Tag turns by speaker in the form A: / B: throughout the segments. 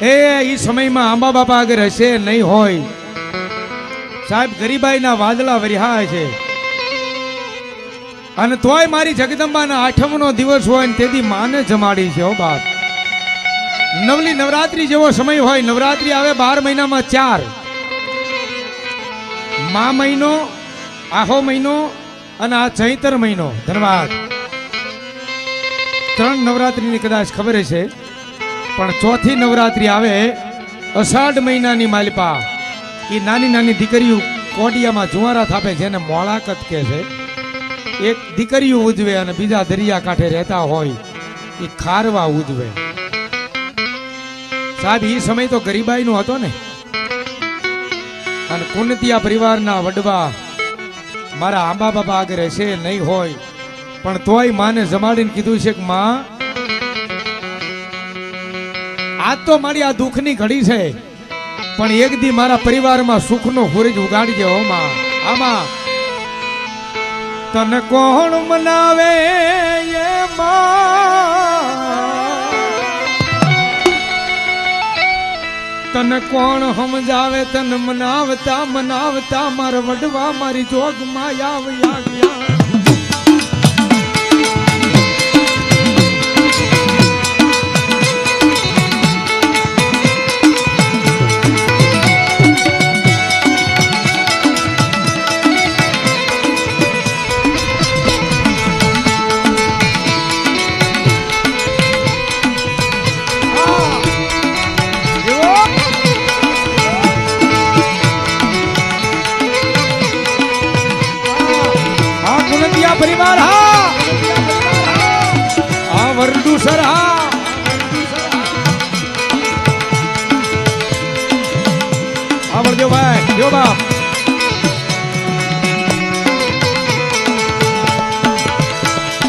A: એ સમયમાં આંબા બાપા આગળ હશે નહીં હોય. સાહેબ, ગરીબાઈના વાદળા વરિહાય છે. અને તોય મારી જગદંબાના આઠમનો દિવસ હોય ને તેથી માને જમાડી છે, હો બાપ. નવલી નવરાત્રી જેવો સમય હોય, નવરાત્રી આવે બાર મહિનામાં ચાર. મા મહિનો, આહો મહિનો અને આ ચૈતર મહિનો. ધન્યવાદ. ત્રણ નવરાત્રીની કદાચ ખબર છે પણ ચોથી નવરાત્રી આવે, અષાઢ મહિનાની માલિપા. એ નાની નાની દીકરીઓ કોડિયામાં જુવારા થાપે જેને મોળાકત કહે છે. એક દીકરીઓ ઉજવે અને બીજા દરિયા કાંઠે રહેતા હોય એ ખારવા ઉજવે. સાહેબ એ સમય તો ગરીબાઈનો હતો ને. અને કુંડતિયા પરિવારના વડવા મારા આંબા બાબા આગળ છે નહીં હોય, પણ તોય માને જમાડીને કીધું છે કે, માં આજ તો મારી આ દુઃખની ઘડી છે. પણ એક દી મારા પરિવારમાં સુખનો હુરજ ઉગાડજે, હો આમાં તને કોણ મનાવે એ તને કોણ સમજાવે, તને મનાવતા મનાવતા મારા વડવા મારી જોગમાં આવ વરડુસર હા હા વરદેવ ભાઈ જો બાપ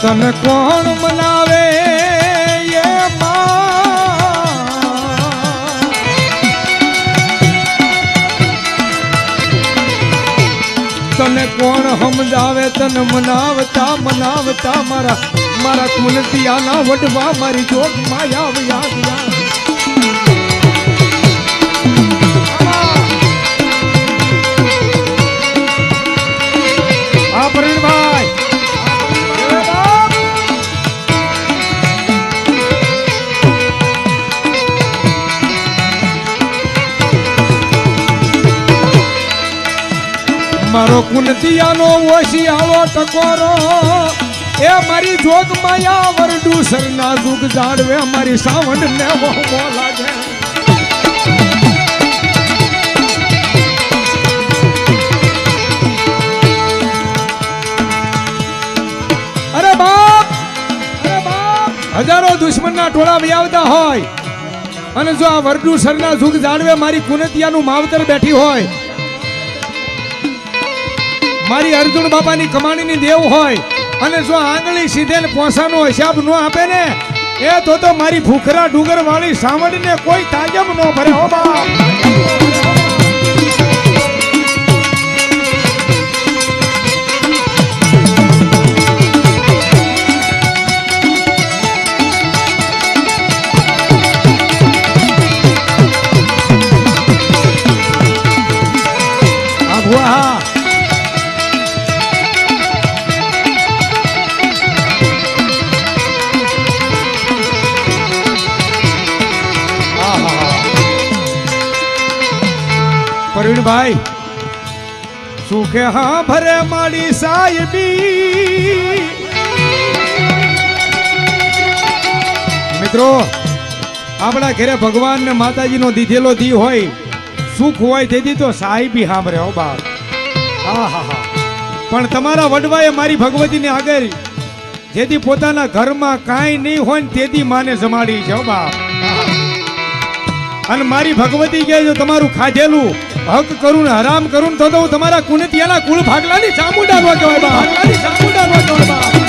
A: તને કોણ મનાવે તને કોણ સમજાવે? તન મનાવતા મનાવતા મારા મારા કુલતિયાના વડવા મારી જોગ માયા યાદ મારો કુનતિયાનો ઓછી આવો ટકોરો. એ મારી જોગ માયા વરડુ સરના દુગ જાડવે મારી સાવણ ને વહમો લાગે. અરે બાપ! અરે હજારો દુશ્મનના ટોળા વ્યાવતા હોય. અને જો આ વરડું સરના દુગ જાળવે, મારી કુનતિયાનું માવતર બેઠી હોય મારી અર્જુન બાપાની કમાણીની દેવ હોય અને જો આંગળી સીધે પોસાનો હિસાબ ન આપે ને, એ તો તો મારી ભૂખરા ડુંગર વાળી સાંભળીને કોઈ તાજમ ન ભરે, હો બાપ. પ્રવીણભાઈ સુખે હા ભરે માડી સાહેબી. મિત્રો, આપણા ઘરે ભગવાન ને માતાજીનો દીધેલો દી હોય, સુખ હોય તેથી તો સાહેબી સાંભળે હો બાપ. આહાહા. પણ તમારા વડવાએ મારી ભગવતીને આગળ, જેથી પોતાના ઘરમાં કાંઈ નહીં હોય ને તેથી માને જમાડી છે હો બાપ. અને મારી ભગવતી કહે જો તમારું ખાધેલું હક કરું હરામ કરું ને તો તો હું તમારા કુણતિયાના કુળ ભાગલાની ચામુંડા નો કહેવાય બા. ભાગલાની ચામુંડા નો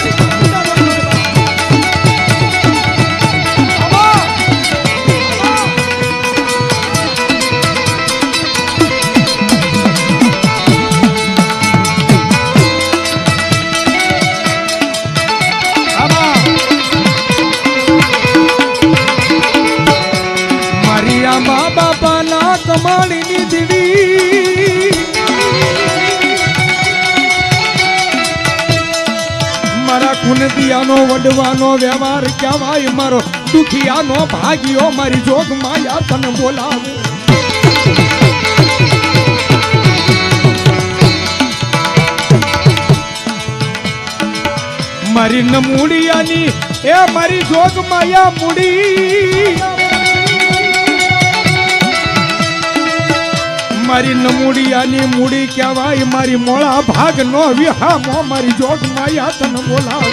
A: મારા વડવાનો વ્યવહાર કહેવાય મારો. દુખિયાનો ભાગ્યો મારી જોગ માયા તને બોલાવે. મારી નમૂડિયાની એ મારી જોગ માયા મૂડી. મારી નમૂડિયાની મૂડી કહેવાય, મારી મોળા ભાગ નો વિહામો, મારી જોગ માયા તને બોલાવ.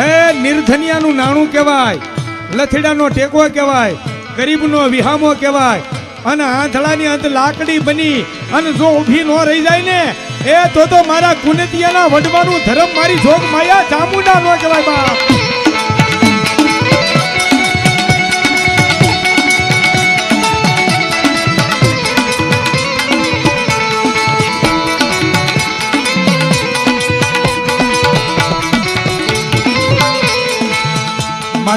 A: હે નિર્ધનિયાનું નાણું કહેવાય, લથેડાનો ટેકો કહેવાય, ગરીબનો વિહામો કહેવાય, અને આંધળાની અંત લાકડી બની, અને જો ઊભી ન રહી જાય ને, એ તો તો મારા કુનતિયાના વડવાનું ધર્મ, મારી જોગ માયા ચામુંડા નો કહેવાય બાપ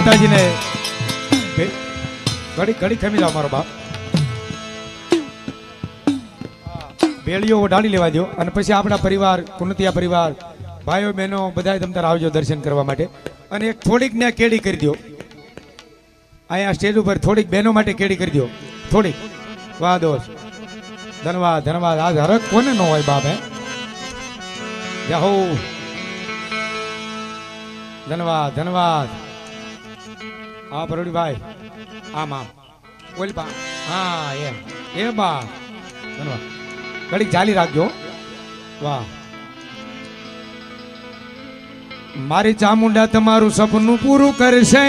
A: માતાજીને ઘડી ઘડી થમી જાવ મારો બાપ. બેળીઓ ઓઢાડી લેવા દો અને પછી આપણા પરિવાર, કુનતિયા પરિવાર, ભાઈઓ, બહેનો બધા તમતાર આવજો દર્શન કરવા માટે. અને એક થોડીક ને કેડી કરી દો અહીંયા સ્ટેજ ઉપર થોડીક બહેનો માટે કેડી કરી દો થોડીક. વાહ, દોસ્ત. ધન્યવાદ ધન્યવાદ આજ હરક કોને ન હોય બાપ, હે? જાહો. ધન્યવાદ ધન્યવાદ હા પરોડીભાઈ આમ આમ બોલ બા હા, એમ. એ બા. ધન્યવાદ. ઘડીક ચાલી રાખજો. વાહ. મારી ચામુંડા તમારું સપનું પૂરું કરશે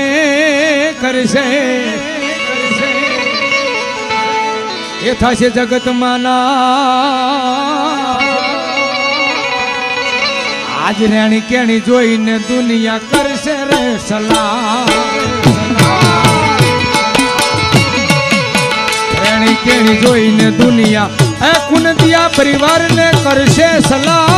A: કરશે એ થશે જગતમાં ના આજ રેણી કેણી જોઈને દુનિયા કરશે રે સલાહ. જોઈને દુનિયા એ કુનદિયા પરિવારને કરશે સલાહ.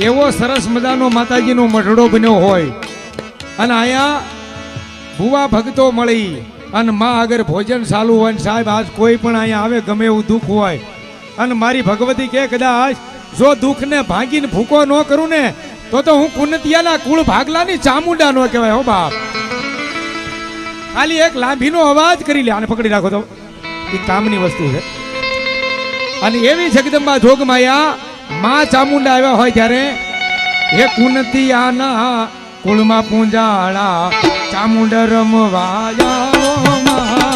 A: એવો સરસ મજાનો માતાજીનો મઢડો બન્યો હોય. અને અહીંયા ભુવા ભક્તો મળી. અને માં આગળ ભોજન ચાલુ હોય ને સાહેબ, આજ કોઈ પણ અહીંયા આવે, ગમે એવું દુઃખ હોય. અને મારી ભગવતી કે કદાચ, જો દુઃખને ભાંગીને ભૂકો ન કરું ને, તો તો હું કુનતિયાના કુળ ભાગલાની ચામુંડા નો કહેવાય, હો બાપ. ખાલી એક લાંભીનો અવાજ કરી લે, આને પકડી રાખો તો. એ કામની વસ્તુ છે. અને એવી જગદંબા જોગમાયા, માં ચામુંડા આવ્યા હોય ત્યારે, હે કુનતિયાના કુળમાં પૂંજાળા ચામુંડ રમવાયા. જાઓ માં.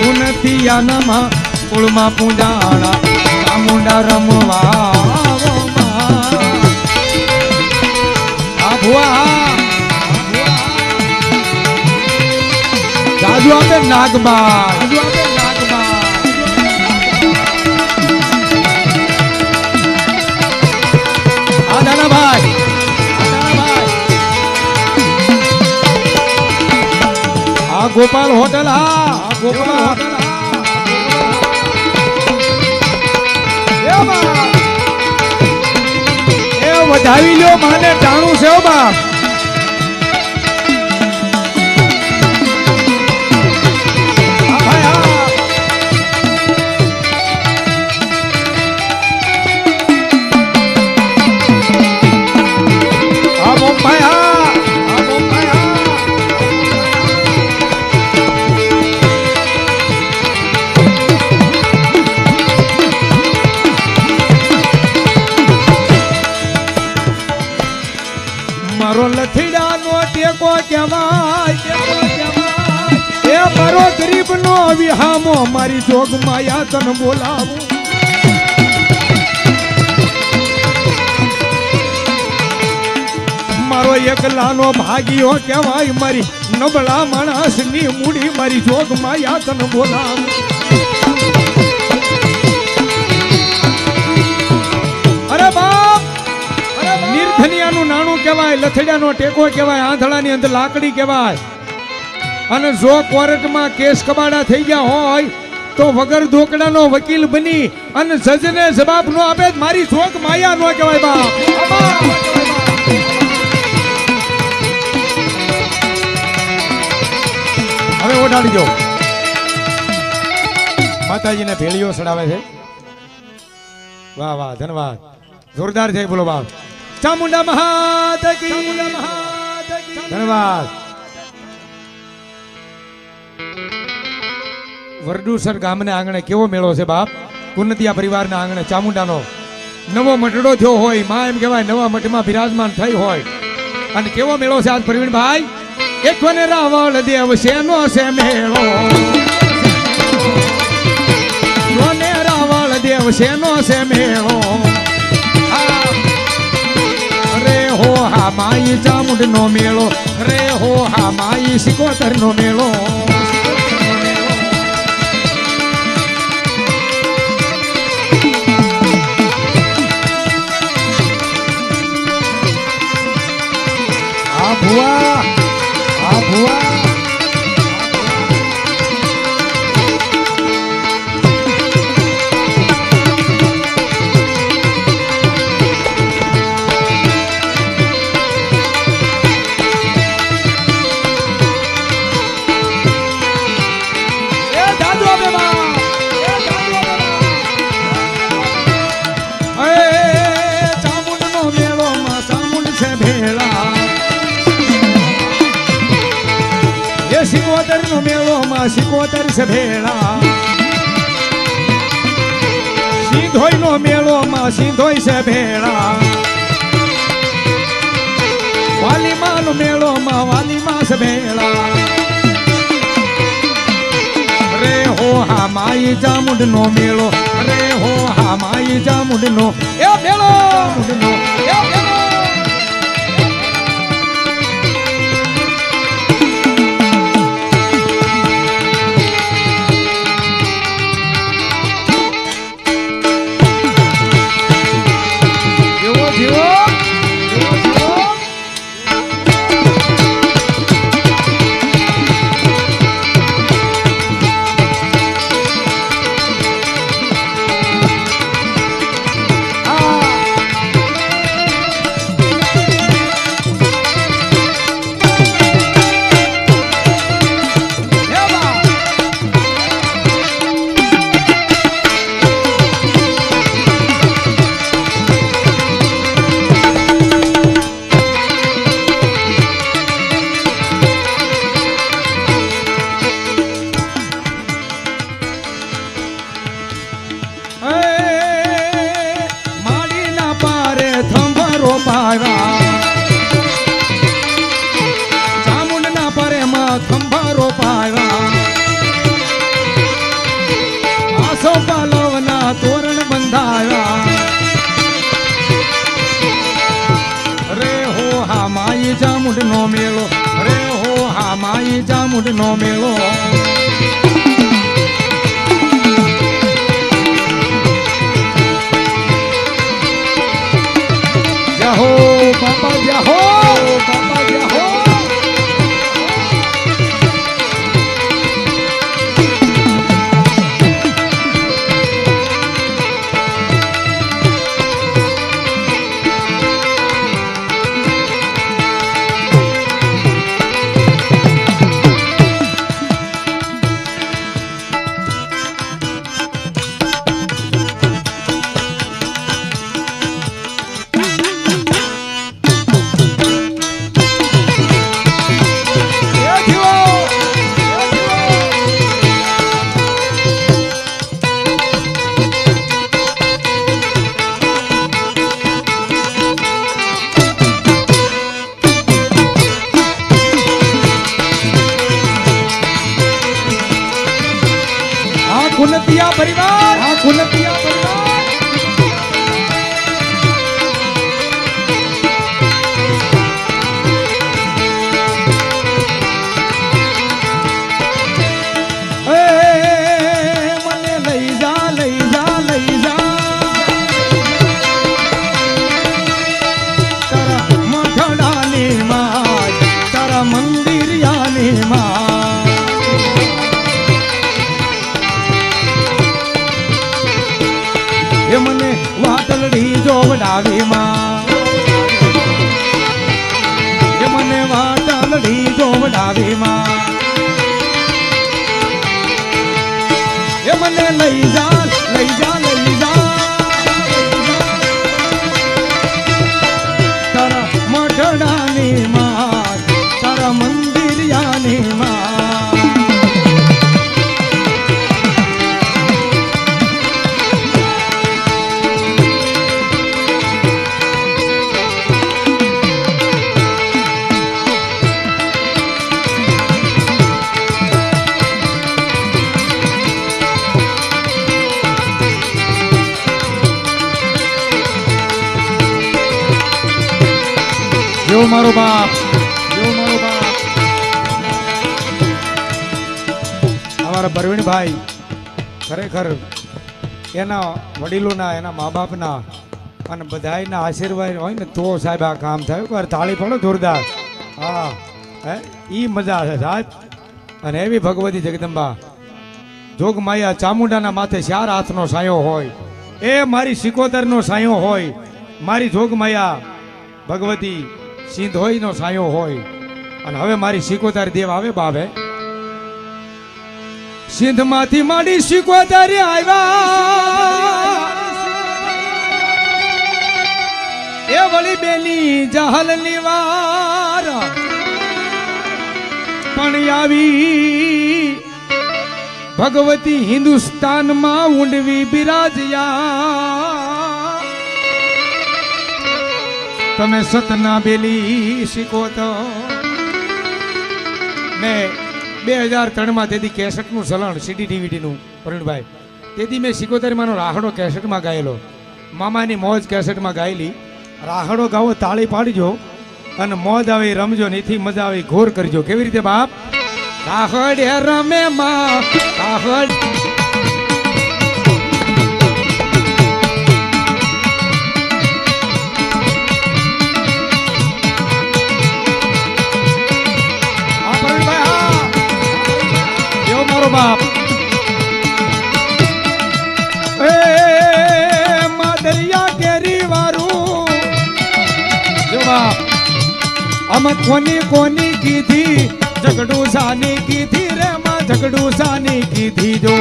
A: કુનતિયાનામાં કુળમાં પૂંજાળા ચામુંડા રમવા જાજુ આપે નાગબા ગોપાલ હોટલ હા ગોપાલ હોટલ વધાવી લ્યો માને ટાણું છે બાપ મારો ગરીબ નો વિહામો મારી જોગ માયા તન બોલાવો. મારો એકલાનો ભાગીઓ કહેવાય મારી નબળા માણસની મૂડી, મારી જોગ માયા તન બોલાવો. અરે બા કહેવાય, લથડિયાનો ટેકો કહેવાય, આંધળાની અંદર લાકડી કહેવાય. અને જો કોર્ટમાં કેસ કબાડા થઈ ગયા હોય, તો વગર ધોકડાનો વકીલ બની અને જજને જવાબ નો આપે મારી જોક માયા નો કહેવાય બાપ. હવે ઓઢાડી દો. માતાજીને ભેળીઓ ચડાવે છે. વાહ વાહ ધન્યવાદ જોરદાર છે, બોલો બાપ. ચામુંડા મહાત કી ધન્યવાદ. વરડુસર ગામને આંગણે કેવો મેળો છે બાપ? કુનતિયા પરિવારના આંગણે ચામુંડાનો નવો મટડો થયો હોયમાં એમ કહેવાય નવા મઠમાં બિરાજમાન થઈ હોય. અને કેવો મેળો છે આજ પ્રવીણભાઈ? એક વને રાવળ દેવ શેનો છે મેળો? રાવળ દેવ શેનો છે મેળો? માઈ ચામુંડ નો મેળો. રે હો હા માઈ સિકોતર નો મેળો. સિકોતર છે ભેળા. સિંધોઈ નો મેળો માં સિંધોઈ છે ભેળા. વાલીમા નો મેળો માં વાલીમા છે ભેળા. રે હો હા માઈ જામુડ નો મેળો, રે હો હા માઈ જામુડ નો એ મેળો એ મેળો બાપા જહો બોલાવી માં મને વાતાલડી જો બોલાવી મારો બાપ જેવો મારો બાપ. અમારા પરવીણભાઈ ખરેખર એના વડીલોના, એના મા બાપના અને બધાયના આશીર્વાદ હોય ને તો સાહેબ આ કામ થાય. પર તાળી પડો જોરદાર. હા, હે? એ મજા છે સાહેબ. અને એવી ભગવતી જગદંબા. જોગમાયા ચામુંડાના માથે ચાર હાથનો સાયો હોય. એ મારી સિકોતરનો સાયો હોય. મારી જોગમાયા ભગવતી સિંધોઈનો સાયો હોય. અને હવે મારી સિકોતર દેવ આવે બાવે. સિંધમાંથી મારી સિકોતર આવ્યા. એ વળી બેની જહલ નિવાર પણ આવી ભગવતી હિન્દુસ્તાનમાં ઊંડવી બિરાજયા. તમે સતના બેલી શીખો તો. મેં બે હજાર ત્રણમાં તેથી કેસેટનું ચલણ સીડી ડીવીડીનું પ્રવીણભાઈ. તેથી મેં સિકોતેરમાંનો રાહડો કેસેટમાં ગાયેલો. મામાની મોજ કેસેટમાં ગાયેલી. રાહડો ગાવો, તાળી પાડજો અને મોજ આવે, રમજો નીથી મજા આવે, ઘોર કરજો. કેવી રીતે બાપ? રાહડે રમે માં, રાહડ મારો બાપ. એ માદરિયા કેરી વારું જો બાપ અમ કોની કોની કીધી? ઝઘડું સાની કીધી રે માં, ઝઘડું સાની કીધી જો.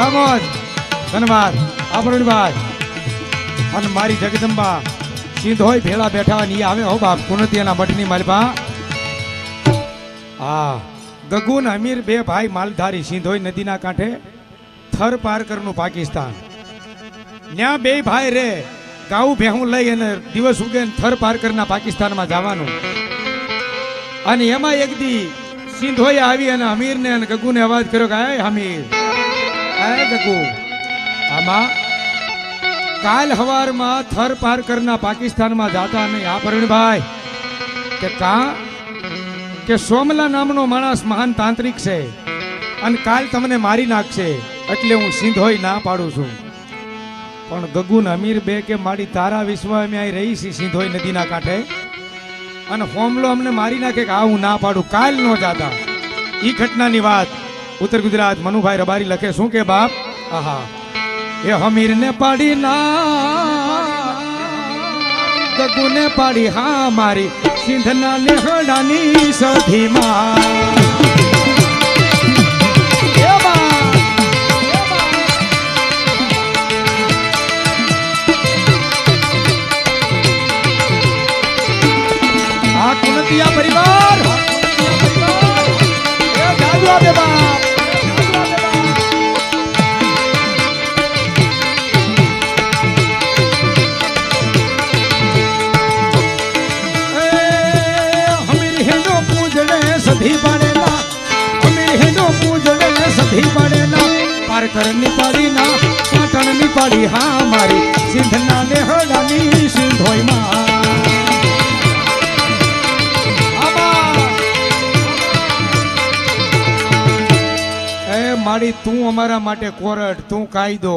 A: આમોદ ધનવાદ આપણભાઈ અને મારી જગદંબા. સિંધ હોય, ભેળા બેઠા ની આવે. હો બાપ, કુનતિયાના મઠની માલપા હા. ગગુન અમીર બે ભાઈ માલધારી સિંધોઈ નદીના કાંઠે. થર પારકરનું પાકિસ્તાન. ન્યા બે ભાઈ રે. ગાઉ ભેહું લઈ અને દિવસ ઉગે થર થર પારકરના પાકિસ્તાનમાં જવાનું. અને એમાં એક દી સિંધોઈ આવી અને અમીરને અને ગગુને અવાજ કર્યો કે હમીર આય ગગુ આમાં કાલ હવારમાં થર પારકરના પાકિસ્તાનમાં જાતા નહીં. આ પરવીણભાઈ કે કા, કે સોમલા નામનો માણસ મહાન તાંત્રિક છે અને કાલ તમને મારી નાખશે, એટલે હું સિંધોઈ ના પાડું છું. પણ ગગુન અમીર બે કે મારી તારા વિશ્વ અમે અહીં રહી છીએ સિંધોઈ નદીના કાંઠે. અને હોમલો અમને મારી નાખે કે આ હું ના પાડું. કાલ નો જાતા. એ ઘટનાની વાત ઉત્તર ગુજરાત, મનુભાઈ રબારી લખે, શું કે બાપ? આહા. એ હમીર ને પાડી ના. ગગુને પાડી, હા મારી. સિંધના નેહડાની સધીમાં માં પરિવાર. બાપ. સધી પાડેલા. અમે હેડો પૂજડે સધી પાડેલા. પાર કરની પાડી ના પાટણની પાડી હા મારી. સિંધના ને હડાની સિંધોઈમાં આમાં. એ માડી તું અમારા માટે કોરટ તું કાયદો,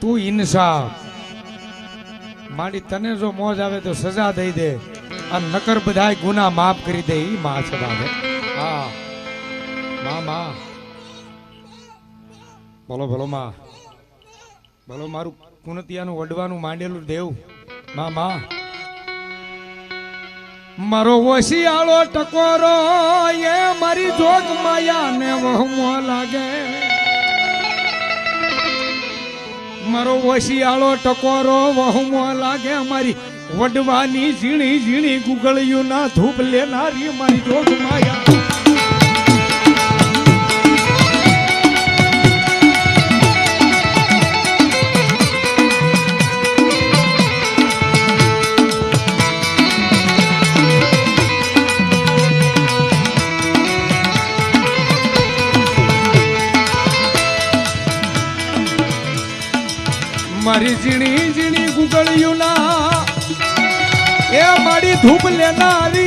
A: તું ઇન્સાફ. માડી તને જો મોજ આવે તો સજા દઈ દે. અને નકર બધાય ગુના માફ કરી દે, ઈ માં છે હા. માં માં. બોલો બોલો, માં. બોલો, મારું કુનતિયાનું વડવાનું માંડેલું દેવ. મા મા. મારો વસિયાળો ટકોરો, એ મારી જોગ માયા ને વહમો લાગે. મારો વસિયાળો ટકોરો, વહમો લાગે મારી વડવાની ઝીણી ઝીણી ગુગળિયું ના ધૂપ લેનારી મારી જોગ માયા. ધૂપ લેનારી.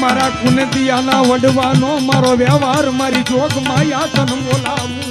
A: મારા કુનદિયાના વડવાનો મારો વ્યવહાર મારી જોગ માયા તન બોલાવું.